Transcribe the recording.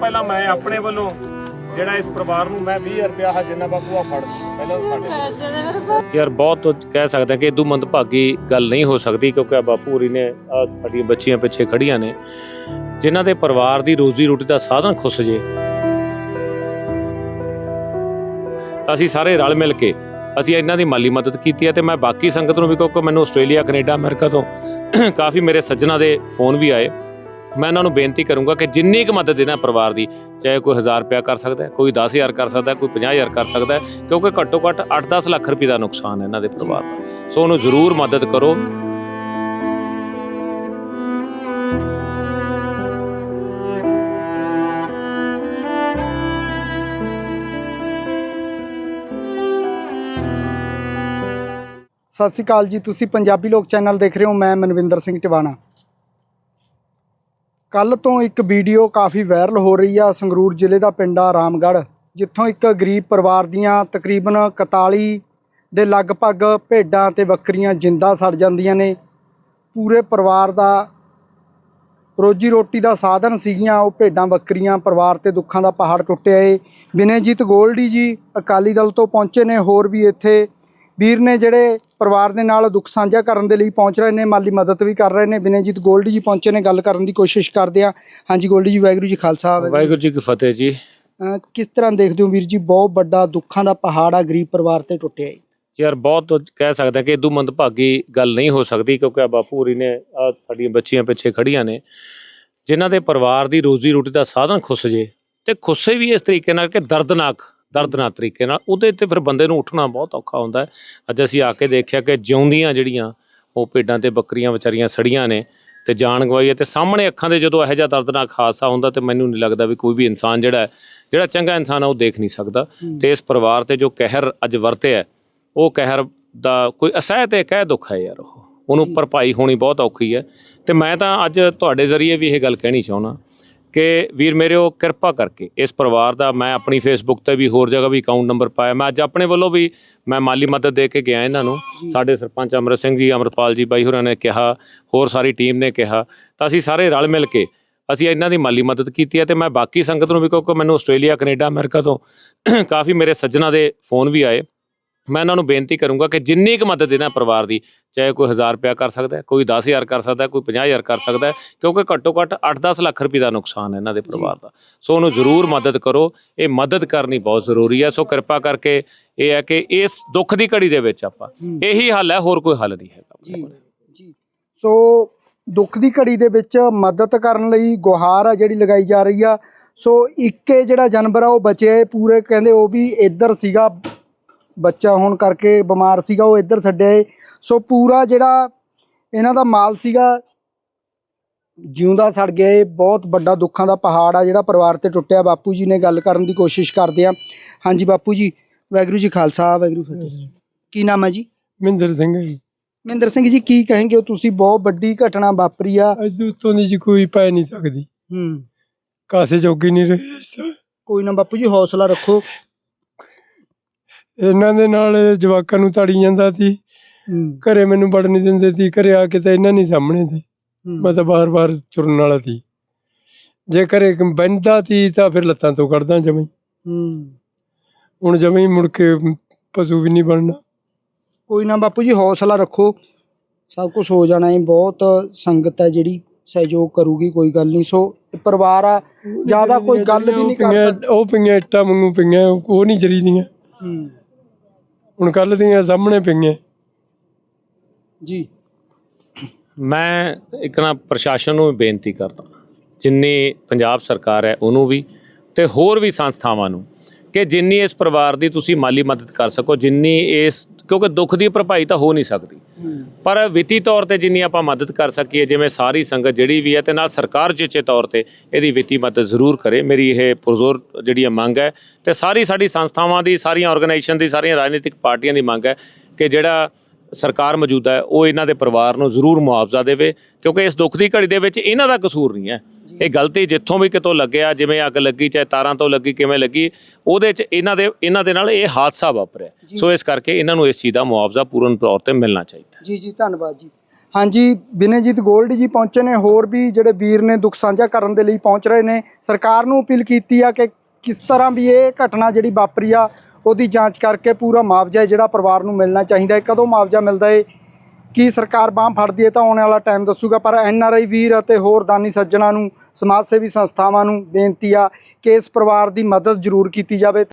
ਪਹਿਲਾਂ ਮੈਂ ਆਪਣੇ ਵੱਲੋਂ ਜਿਹੜਾ ਇਸ ਪਰਿਵਾਰ ਨੂੰ ਮੈਂ 20000 ਰੁਪਇਆ ਹਾ ਜਿੰਨਾ ਬਾਪੂ ਆ ਫੜ ਪਹਿਲਾਂ ਸਾਡੇ ਯਾਰ, ਬਹੁਤ ਕਹਿ ਸਕਦੇ ਕਿ ਇਦੋਂ ਮੰਦਭਾਗੀ ਗੱਲ ਨਹੀਂ ਹੋ ਸਕਦੀ ਕਿਉਂਕਿ ਆ ਬਾਪੂ ਹੋਰੀ ਨੇ, ਆ ਸਾਡੀਆਂ ਬੱਚੀਆਂ ਪਿੱਛੇ ਖੜੀਆਂ ਨੇ। ਜਿਨ੍ਹਾਂ ਦੇ ਪਰਿਵਾਰ ਦੀ ਰੋਜ਼ੀ ਰੋਟੀ ਦਾ ਸਾਧਨ ਖੁੱਸ ਜੇ। ਤਾਂ ਅਸੀਂ ਸਾਰੇ ਰਲ ਮਿਲ ਕੇ ਅਸੀਂ ਇਹਨਾਂ ਦੀ ਮਾਲੀ ਮਦਦ ਕੀਤੀ ਹੈ ਤੇ ਮੈਂ ਬਾਕੀ ਸੰਗਤ ਨੂੰ ਵੀ ਕਿਉਂਕਿ ਮੈਨੂੰ ਆਸਟ੍ਰੇਲੀਆ, ਕੈਨੇਡਾ, ਅਮਰੀਕਾ ਤੋਂ ਕਾਫੀ ਮੇਰੇ ਸੱਜਣਾ ਦੇ ਫੋਨ ਵੀ ਆਏ। ਮੈਂ ਇਹਨਾਂ ਨੂੰ ਬੇਨਤੀ ਕਰੂੰਗਾ ਕਿ ਜਿੰਨੀ ਕੁ ਮਦਦ ਇਹਨਾਂ ਪਰਿਵਾਰ ਦੀ, ਚਾਹੇ ਕੋਈ 1000 ਰੁਪਇਆ ਕਰ ਸਕਦਾ ਹੈ, ਕੋਈ 10000 ਕਰ ਸਕਦਾ ਹੈ, ਕੋਈ 50000 ਕਰ ਸਕਦਾ ਹੈ, ਕਿਉਂਕਿ ਘੱਟੋ ਘੱਟ 8-10 ਲੱਖ ਰੁਪਏ ਦਾ ਨੁਕਸਾਨ ਹੈ ਇਹਨਾਂ ਦੇ ਪਰਿਵਾਰ ਦਾ। ਸੋ ਉਹਨੂੰ ਜ਼ਰੂਰ ਮਦਦ ਕਰੋ। ਸਤਿ ਸ਼੍ਰੀ ਅਕਾਲ ਜੀ, ਤੁਸੀਂ ਪੰਜਾਬੀ ਲੋਕ ਚੈਨਲ ਦੇਖ ਰਹੇ ਹੋ, ਮੈਂ ਮਨਵਿੰਦਰ ਸਿੰਘ ਟਿਵਾਣਾ। ਕੱਲ ਤੋਂ ਇੱਕ ਵੀਡੀਓ ਕਾਫੀ ਵਾਇਰਲ ਹੋ ਰਹੀ ਆ ਸੰਗਰੂਰ ਜ਼ਿਲ੍ਹੇ ਦਾ ਪਿੰਡ ਆ ਰਾਮਗੜ੍ਹ, ਜਿੱਥੋਂ ਇੱਕ ਗਰੀਬ ਪਰਿਵਾਰ ਦੀਆਂ ਤਕਰੀਬਨ 41 ਦੇ ਲਗਭਗ ਭੇਡਾਂ ਤੇ ਬੱਕਰੀਆਂ ਜਿੰਦਾ ਸੜ ਜਾਂਦੀਆਂ ਨੇ। ਪੂਰੇ ਪਰਿਵਾਰ ਦਾ ਰੋਜੀ ਰੋਟੀ ਦਾ ਸਾਧਨ ਸੀਗੀਆਂ, ਉਹ ਭੇਡਾਂ ਬੱਕਰੀਆਂ ਪਰਿਵਾਰ ਤੇ ਦੁੱਖਾਂ ਦਾ ਪਹਾੜ ਟੁੱਟਿਆ ਏ। ਵਿਨੇਜੀਤ ਗੋਲਡੀ ਜੀ ਅਕਾਲੀ ਦਲ ਤੋਂ ਪਹੁੰਚੇ ਨੇ, ਹੋਰ ਵੀ ਇੱਥੇ ਵੀਰ ਨੇ ਜਿਹੜੇ ਪਰਿਵਾਰ ਦੇ ਨਾਲ ਦੁੱਖ ਸਾਂਝਾ ਕਰਨ ਦੇ ਲਈ ਪਹੁੰਚ ਰਹੇ ਨੇ ਮਾਲੀ ਮਦਦ ਵੀ ਕਰ ਰਹੇ ਨੇ ਵਿਨੇਜੀਤ ਗੋਲਡੀ ਜੀ ਪਹੁੰਚੇ ਨੇ ਗੱਲ ਕਰਨ ਦੀ ਕੋਸ਼ਿਸ਼ ਕਰਦੇ ਆ ਹਾਂਜੀ ਗੋਲਡੀ ਜੀ ਵਾਹਿਗੁਰੂ ਜੀ ਖਾਲਸਾ ਵਾਹਿਗੁਰੂ ਜੀ ਕੀ ਫਤਿਹ। ਜੀ ਕਿਸ ਤਰ੍ਹਾਂ ਦੇਖਦੇ ਹੋ ਵੀਰ ਜੀ ਬਹੁਤ ਵੱਡਾ ਦੁੱਖਾਂ ਦਾ ਪਹਾੜ ਆ ਗਰੀਬ ਪਰਿਵਾਰ ਤੇ ਟੁੱਟਿਆ ਯਾਰ ਬਹੁਤ ਕਹਿ ਸਕਦੇ ਕਿ ਇਦੋਂ ਮੰਦਭਾਗੀ ਗੱਲ ਨਹੀਂ ਹੋ ਸਕਦੀ ਕਿਉਂਕਿ ਆ ਬਾਪੂ ਹੋਰੀ ਨੇ ਆ ਸਾਡੀਆਂ ਬੱਚੀਆਂ ਪਿੱਛੇ ਖੜੀਆਂ ਨੇ। ਜਿਨ੍ਹਾਂ ਦੇ ਪਰਿਵਾਰ ਦੀ ਰੋਜ਼ੀ ਰੋਟੀ ਦਾ ਸਾਧਨ ਖੁੱਸ ਜੇ ਤੇ ਖੁੱਸੇ ਵੀ ਇਸ ਤਰੀਕੇ ਨਾਲ ਕਿ ਦਰਦਨਾਕ ਦਰਦਨਾਕ ਤਰੀਕੇ ਨਾਲ ਉਹਦੇ ਤੇ ਫਿਰ ਬੰਦੇ ਨੂੰ ਉੱਠਣਾ ਬਹੁਤ ਔਖਾ ਹੁੰਦਾ ਹੈ। ਅੱਜ ਅਸੀਂ ਆ ਕੇ ਦੇਖਿਆ ਕਿ ਜਿਉਂਦੀਆਂ ਜਿਹੜੀਆਂ ਉਹ ਭੇਡਾਂ ਤੇ ਬੱਕਰੀਆਂ ਵਿਚਾਰੀਆਂ ਸੜੀਆਂ ਨੇ ਤੇ ਜਾਨ ਗਵਾਈ ਹੈ ਤੇ ਸਾਹਮਣੇ ਅੱਖਾਂ ਦੇ ਜਦੋਂ ਇਹੋ ਜਿਹਾ ਦਰਦਨਾਕ ਹਾਦਸਾ ਹੁੰਦਾ ਤੇ ਮੈਨੂੰ ਨਹੀਂ ਲੱਗਦਾ ਵੀ ਕੋਈ ਵੀ ਇਨਸਾਨ ਜਿਹੜਾ ਹੈ ਜਿਹੜਾ ਚੰਗਾ ਇਨਸਾਨ ਆ ਉਹ ਦੇਖ ਨਹੀਂ ਸਕਦਾ। ਤੇ ਇਸ ਪਰਿਵਾਰ ਤੇ ਜੋ ਕਹਿਰ ਅੱਜ ਵਰਤਿਆ ਉਹ ਕਹਿਰ ਦਾ ਕੋਈ ਅਸਹਿ ਤੇ ਕਹਿ ਦੁੱਖ ਹੈ ਯਾਰ ਉਹ। ਉਹਨੂੰ। ਭਰਪਾਈ ਹੋਣੀ ਬਹੁਤ ਔਖੀ ਹੈ। ਤੇ ਮੈਂ ਤਾਂ ਅੱਜ ਤੁਹਾਡੇ ਜ਼ਰੀਏ ਵੀ ਇਹ ਗੱਲ ਕਹਿਣੀ ਚਾਹੁੰਦਾ। ਕਿ ਵੀਰ ਮੇਰੇ ਉਹ ਕਿਰਪਾ ਕਰਕੇ ਇਸ ਪਰਿਵਾਰ ਦਾ ਮੈਂ ਆਪਣੀ ਫੇਸਬੁੱਕ ਤੇ ਵੀ ਹੋਰ ਜਗ੍ਹਾ ਵੀ ਅਕਾਊਂਟ ਨੰਬਰ ਪਾਇਆ। ਮੈਂ ਅੱਜ ਆਪਣੇ ਵੱਲੋਂ ਵੀ ਮੈਂ ਮਾਲੀ ਮਦਦ ਦੇ ਕੇ ਗਿਆ ਇਹਨਾਂ ਨੂੰ। ਸਾਡੇ ਸਰਪੰਚ ਅਮਰਿਤ ਸਿੰਘ ਜੀ ਅਮਰਪਾਲ ਜੀ ਬਾਈ ਹੋਰਾਂ ਨੇ ਕਿਹਾ ਹੋਰ ਸਾਰੀ ਟੀਮ ਨੇ ਕਿਹਾ। ਤਾਂ ਅਸੀਂ ਸਾਰੇ ਰਲ ਮਿਲ ਕੇ ਅਸੀਂ ਇਹਨਾਂ ਦੀ ਮਾਲੀ ਮਦਦ ਕੀਤੀ ਹੈ ਤੇ ਮੈਂ ਬਾਕੀ ਸੰਗਤ ਨੂੰ ਵੀ ਕਿਉਂਕਿ ਮੈਨੂੰ ਆਸਟ੍ਰੇਲੀਆ ਕੈਨੇਡਾ ਅਮਰੀਕਾ ਤੋਂ ਕਾਫੀ ਮੇਰੇ ਸੱਜਣਾ ਦੇ ਫੋਨ ਵੀ ਆਏ। ਮੈਂ ਇਹਨਾਂ ਨੂੰ ਬੇਨਤੀ ਕਰੂੰਗਾ ਕਿ ਜਿੰਨੀ ਕੁ ਮਦਦ ਇਹਨਾਂ ਪਰਿਵਾਰ ਦੀ ਚਾਹੇ ਕੋਈ 1000 ਰੁਪਇਆ ਕਰ ਸਕਦਾ ਹੈ ਕੋਈ 10000 ਕਰ ਸਕਦਾ ਹੈ ਕੋਈ 50000 ਕਰ ਸਕਦਾ ਹੈ ਕਿਉਂਕਿ ਘੱਟੋ ਘੱਟ 8-10 ਲੱਖ ਰੁਪਏ ਦਾ ਨੁਕਸਾਨ ਹੈ ਇਹਨਾਂ ਦੇ ਪਰਿਵਾਰ ਦਾ। ਸੋ ਉਹਨੂੰ ਜ਼ਰੂਰ ਮਦਦ ਕਰੋ ਇਹ ਮਦਦ ਕਰਨੀ ਬਹੁਤ ਜ਼ਰੂਰੀ ਹੈ। ਸੋ ਕਿਰਪਾ ਕਰਕੇ ਇਹ ਹੈ ਕਿ ਇਸ ਦੁੱਖ ਦੀ ਘੜੀ ਦੇ ਵਿੱਚ ਆਪਾਂ ਹੂੰ। ਇਹੀ ਹੱਲ ਹੈ ਹੋਰ ਕੋਈ ਹੱਲ ਨਹੀਂ ਹੈਗਾ ਆਪਣੇ ਜੀ। ਕੋਲ। ਜੀ। ਸੋ ਦੁੱਖ ਦੀ ਘੜੀ ਦੇ ਵਿੱਚ ਮਦਦ ਕਰਨ ਲਈ ਗੁਹਾਰ ਆ ਜਿਹੜੀ ਲਗਾਈ ਜਾ ਰਹੀ ਆ। ਸੋ ਇੱਕੇ ਜਿਹੜਾ ਜਾਨਵਰ ਆ ਉਹ ਬਚਿਆ ਏ ਪੂਰੇ ਕਹਿੰਦੇ ਉਹ ਵੀ ਇੱਧਰ ਸੀਗਾ ਬੱਚਾ ਹੋਣ ਕਰਕੇ ਬਿਮਾਰ ਸੀਗਾ ਉਹ ਇੱਧਰ ਛੱਡਿਆ ਏ। ਸੋ ਪੂਰਾ ਜਿਹੜਾ ਇਹਨਾਂ ਦਾ ਮਾਲ ਸੀਗਾ ਜਿਉਂਦਾ ਸੜ ਗਿਆ ਏ। ਬਹੁਤ ਵੱਡਾ ਦੁੱਖਾਂ ਦਾ ਪਹਾੜ ਆ ਜਿਹੜਾ ਪਰਿਵਾਰ ਤੇ ਟੁੱਟਿਆ। ਬਾਪੂ ਜੀ ਨੇ ਗੱਲ ਕਰਨ ਦੀ ਕੋਸ਼ਿਸ਼ ਕਰਦੇ ਆ। ਹਾਂਜੀ ਬਾਪੂ ਜੀ ਵਾਹਿਗੁਰੂ ਜੀ ਖਾਲਸਾ ਵਾਹਿਗੁਰੂ ਫਤਿਹ। ਕੀ ਨਾਮ ਹੈ ਜੀ? ਮਹਿੰਦਰ ਸਿੰਘ ਜੀ। ਮਹਿੰਦਰ ਸਿੰਘ ਜੀ ਕੀ ਕहेंगे ਹੋ ਤੁਸੀਂ ਬਹੁਤ ਵੱਡੀ ਘਟਨਾ ਵਾਪਰੀ ਆ। ਅੱਜ ਉੱਤੋਂ ਦੀ ਜੀ ਕੋਈ ਪੈ ਨਹੀਂ ਸਕਦੀ। ਹੂੰ। ਕਾਸੇ ਜੋਗੀ ਨਹੀਂ ਰਹੇ ਤੋਂ। ਕੋਈ ਨਾ ਬਾਪੂ ਜੀ ਹੌਸਲਾ ਰੱਖੋ। ਇਹਨਾਂ ਦੇ ਨਾਲ ਜਵਾਕਾਂ ਨੂੰ ਤੜੀ ਜਾਂਦਾ ਸੀ। ਘਰੇ ਮੈਨੂੰ ਵੜ ਨਹੀਂ ਦਿੰਦੇ ਸੀ ਘਰੇ ਆ ਕੇ ਤਾਂ ਇਹਨਾਂ ਨਹੀਂ ਸਾਹਮਣੇ ਸੀ। ਮੈਂ ਤਾਂ ਬਾਰ-ਬਾਰ ਤੁਰਨ ਵਾਲਾ ਸੀ। ਜੇ ਘਰੇ ਬੰਦਾ ਸੀ ਤਾਂ ਫਿਰ ਲੱਤਾਂ ਤੋਂ ਕੱਢਦਾ ਜਮਈ ਹੂੰ। ਹੁਣ ਜਮਈ ਮੁੜ ਕੇ ਪਸ਼ੂ ਵੀ ਨਹੀਂ ਬਣਨਾ। ਕੋਈ ਨਾ ਬਾਪੂ ਜੀ ਹੌਸਲਾ ਰੱਖੋ। ਸਭ ਕੁਝ ਹੋ ਜਾਣਾ ਹੈ ਬਹੁਤ ਸੰਗਤ ਹੈ ਜਿਹੜੀ ਸਹਿਯੋਗ ਕਰੂਗੀ ਕੋਈ ਗੱਲ ਨਹੀਂ। ਸੋ ਪਰਿਵਾਰ ਆ ਜ਼ਿਆਦਾ ਕੋਈ ਗੱਲ ਵੀ ਨਹੀਂ ਕਰ ਸਕਦਾ। ਉਹ ਪਈਆਂ ਇੱਟਾਂ ਵਾਂਗੂ ਪਈਆਂ ਉਹ ਨਹੀਂ ਜਰੀਦੀਆਂ। ਹੂੰ। ਹੁਣ ਕੱਲ ਦੀਆਂ ਸਾਹਮਣੇ ਪਈਆਂ। ਜੀ। ਮੈਂ ਇੱਕ ਨਾ ਪ੍ਰਸ਼ਾਸਨ ਨੂੰ ਵੀ ਬੇਨਤੀ ਕਰਦਾ ਜਿੰਨੀ ਪੰਜਾਬ ਸਰਕਾਰ ਹੈ ਉਹਨੂੰ ਵੀ ਤੇ ਹੋਰ ਵੀ ਸੰਸਥਾਵਾਂ ਨੂੰ ਕਿ ਜਿੰਨੀ ਇਸ ਪਰਿਵਾਰ ਦੀ ਤੁਸੀਂ ਮਾਲੀ ਮਦਦ ਕਰ ਸਕੋ ਜਿੰਨੀ ਇਸ ਕਿਉਂਕਿ ਦੁੱਖ ਦੀ ਭਰਪਾਈ ਤਾਂ ਹੋ ਨਹੀਂ ਸਕਦੀ। ਪਰ ਵਿੱਤੀ ਤੌਰ ਤੇ ਜਿੰਨੀ ਆਪਾਂ ਮਦਦ ਕਰ ਸਕੀਏ ਜਿਵੇਂ ਸਾਰੀ ਸੰਗਤ ਜਿਹੜੀ ਵੀ ਹੈ ਤੇ ਨਾਲ ਸਰਕਾਰ ਜਿੱਚੇ ਤੌਰ ਤੇ ਇਹਦੀ ਵਿੱਤੀ ਮਦਦ ਜ਼ਰੂਰ ਕਰੇ। ਮੇਰੀ ਇਹ ਪੁਰਜ਼ੋਰ ਜਿਹੜੀ ਮੰਗ ਹੈ ਤੇ ਸਾਰੀ ਸਾਡੀ ਸੰਸਥਾਵਾਂ ਦੀ ਸਾਰੀਆਂ ਆਰਗੇਨਾਈਜੇਸ਼ਨ ਦੀ ਸਾਰੀਆਂ ਰਾਜਨੀਤਿਕ ਪਾਰਟੀਆਂ ਦੀ ਮੰਗ ਹੈ ਕਿ ਜਿਹੜਾ ਸਰਕਾਰ ਮੌਜੂਦਾ ਹੈ ਉਹ ਇਹਨਾਂ ਦੇ ਪਰਿਵਾਰ ਨੂੰ ਜ਼ਰੂਰ ਮੁਆਵਜ਼ਾ ਦੇਵੇ ਕਿਉਂਕਿ ਇਸ ਦੁੱਖ ਦੀ ਘੜੀ ਦੇ ਵਿੱਚ ਇਹਨਾਂ ਦਾ ਕਸੂਰ ਨਹੀਂ ਹੈ। ਇਹ ਗਲਤੀ ਜਿੱਥੋਂ ਵੀ ਕਿਤੋਂ ਲੱਗਿਆ ਜਿਵੇਂ ਅੱਗ ਲੱਗੀ ਚਾਹੇ ਤਾਰਾਂ ਤੋਂ ਲੱਗੀ ਕਿਵੇਂ ਲੱਗੀ ਉਹਦੇ 'ਚ ਇਹਨਾਂ ਦੇ ਇਹਨਾਂ ਦੇ ਨਾਲ ਇਹ ਹਾਦਸਾ ਵਾਪਰਿਆ। ਸੋ ਇਸ ਕਰਕੇ ਇਹਨਾਂ ਨੂੰ ਇਸ ਚੀਜ਼ ਦਾ ਮੁਆਵਜ਼ਾ ਪੂਰਨ ਤੌਰ ਤੇ ਮਿਲਣਾ ਚਾਹੀਦਾ। ਜੀ ਜੀ ਧੰਨਵਾਦ ਜੀ। ਹਾਂਜੀ ਬਿਨੇਜੀਤ ਗੋਲਡ ਜੀ ਪਹੁੰਚੇ ਨੇ ਹੋਰ ਵੀ ਜਿਹੜੇ ਵੀਰ ਨੇ ਦੁੱਖ ਸਾਂਝਾ ਕਰਨ ਦੇ ਲਈ ਪਹੁੰਚ ਰਹੇ ਨੇ। ਸਰਕਾਰ ਨੂੰ ਅਪੀਲ ਕੀਤੀ ਆ ਕਿ ਕਿਸ ਤਰ੍ਹਾਂ ਵੀ ਇਹ ਘਟਨਾ ਜਿਹੜੀ ਵਾਪਰੀ ਆ ਉਹਦੀ ਜਾਂਚ ਕਰਕੇ ਪੂਰਾ ਮੁਆਵਜ਼ਾ ਜਿਹੜਾ ਪਰਿਵਾਰ ਨੂੰ ਮਿਲਣਾ ਚਾਹੀਦਾ ਹੈ। ਕਦੋਂ ਮੁਆਵਜ਼ਾ ਮਿਲਦਾ ਹੈ? ਕੀ ਸਰਕਾਰ ਬਾਂਹ ਫੜਦੀ ਹੈ ਤਾਂ ਆਉਣ ਵਾਲਾ ਟਾਈਮ ਦੱਸੂਗਾ ਪਰ ਐਨ ਆਰ ਆਈ ਵੀਰ ਅਤੇ ਹੋਰ ਦਾਨੀ ਸੱਜਣਾ ਨੂੰ ਸਮਾਜ ਸੇਵੀ ਸੰਸਥਾਵਾਂ ਨੂੰ ਬੇਨਤੀ ਆ ਕਿ ਇਸ ਪਰਿਵਾਰ ਦੀ ਮਦਦ ਜ਼ਰੂਰ ਕੀਤੀ ਜਾਵੇ।